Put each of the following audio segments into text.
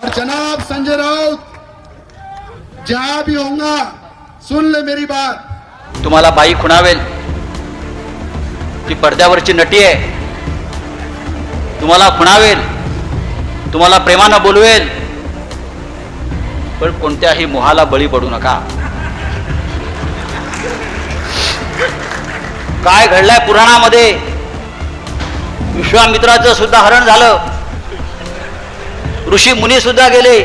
जनाब संजय राउत जहां भी होगा सुन ले मेरी बात। तुम्हाला बाई खुणावेल ती पडद्यावरची नटी आहे. तुम्हाला खुणावेल तुम्हाला प्रेमानं बोलवेल पण कोणत्याही मोहाला बळी पडू नका. काय घडलंय पुराणामध्ये? विश्वामित्राचं सुद्धा हरण झालं. ऋषी मुनी सुद्धा गेले.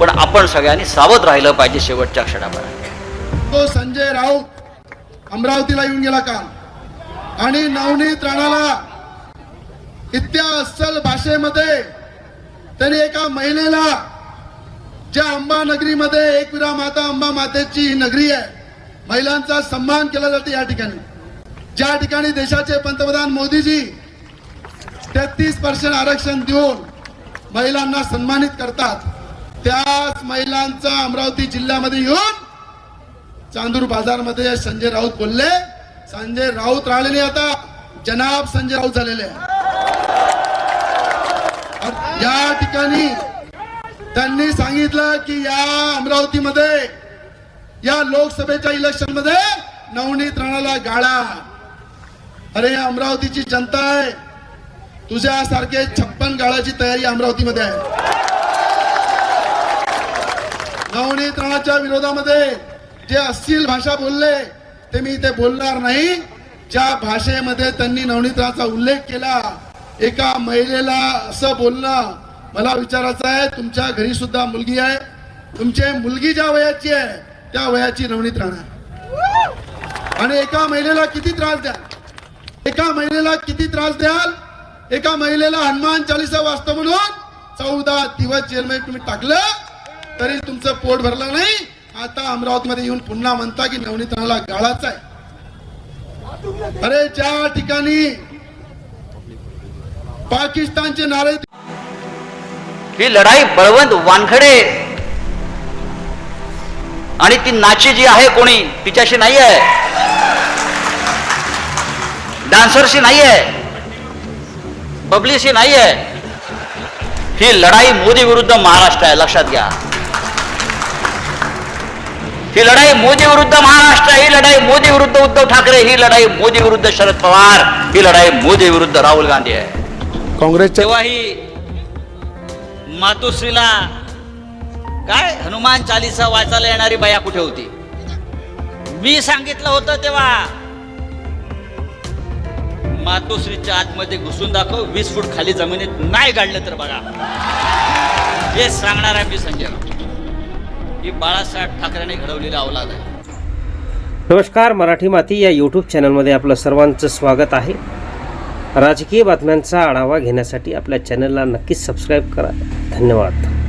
पण आपण सगळ्यांनी सावध राहिलं पाहिजे शेवटच्या क्षणापर्यंत तो संजय राऊत अमरावतीला येऊन गेला काल. आणि नवनीत राणाला इतक्या अस्सल भाषेमध्ये त्यांनी एका महिलेला ज्या अंबा नगरीमध्ये एकविरा माता अंबा मातेची ही नगरी आहे महिलांचा सन्मान केला जातो या ठिकाणी. ज्या ठिकाणी देशाचे पंतप्रधान मोदीजी तेहतीस पर्सेंट आरक्षण देऊन महिलांना सन्मानित करतात. त्याच महिलांचा अमरावती जिल्ह्यामध्ये येऊन चांदूर बाजारमध्ये संजय राऊत बोलले. संजय राऊत राहिलेले आता. जनाब संजय राऊत झालेले आहे. या ठिकाणी त्यांनी सांगितलं की या अमरावतीमध्ये या लोकसभेच्या इलेक्शनमध्ये नवनीत राणाला गाळा. अरे या अमरावतीची जनता आहे. तुझ्यासारखे छप्पन गाळाची तयारी अमरावतीमध्ये आहे. नवनीत राणाच्या विरोधामध्ये जे अश्लील भाषा बोलले ते मी इथे बोलणार नाही. ज्या भाषेमध्ये त्यांनी नवनीतरणाचा उल्लेख केला एका महिलेला असं बोलणं मला विचारायचं आहे तुमच्या घरी सुद्धा मुलगी आहे. तुमची मुलगी ज्या वयाची आहे त्या वयाची नवनीत राणा आणि एका महिलेला किती त्रास द्याल? एका महिलेला किती त्रास द्याल? एका महिलेला हनुमान चालीसा वाचतो म्हणून चौदा दिवस जेलमध्ये तुम्ही टाकलं तरी तुमचं पोट भरलं नाही. आता अमरावतीमध्ये येऊन पुन्हा म्हणता की नवनीतनाला गाळाच आहे. अरे ज्या ठिकाणी पाकिस्तानचे नारे ही लढाई बळवंत वानखडे आणि ती नाची जी आहे कोणी तिच्याशी नाही आहे डान्सरशी नाही आहे पब्लिकशी नाही आहे. ही लढाई मोदी विरुद्ध महाराष्ट्र आहे लक्षात घ्या. ही लढाई मोदी विरुद्ध महाराष्ट्र ही लढाई मोदी विरुद्ध उद्धव ठाकरे ही लढाई मोदी विरुद्ध शरद पवार ही लढाई मोदी विरुद्ध राहुल गांधी आहे. काँग्रेसच्या तेव्हाही मातोश्रीला काय? हनुमान चालिसा वाचायला येणारी बाया कुठे होती? मी सांगितलं होतं तेव्हा. मातोश्रीच्या आतमध्ये घुसून दाखव वीस फूट खाली जमिनीत नाही गाडलं तर बघा. हे सांगणार आहे मी संजय ही बाळासाहेब ठाकरेने घडवलेली अवलाद आहे. नमस्कार मराठी माती या यूट्यूब चॅनलमध्ये आपलं सर्वांचं स्वागत आहे. राजकीय बातम्यांचा आढावा घेण्यासाठी आपल्या चॅनलला नक्कीच सबस्क्राईब करा. धन्यवाद.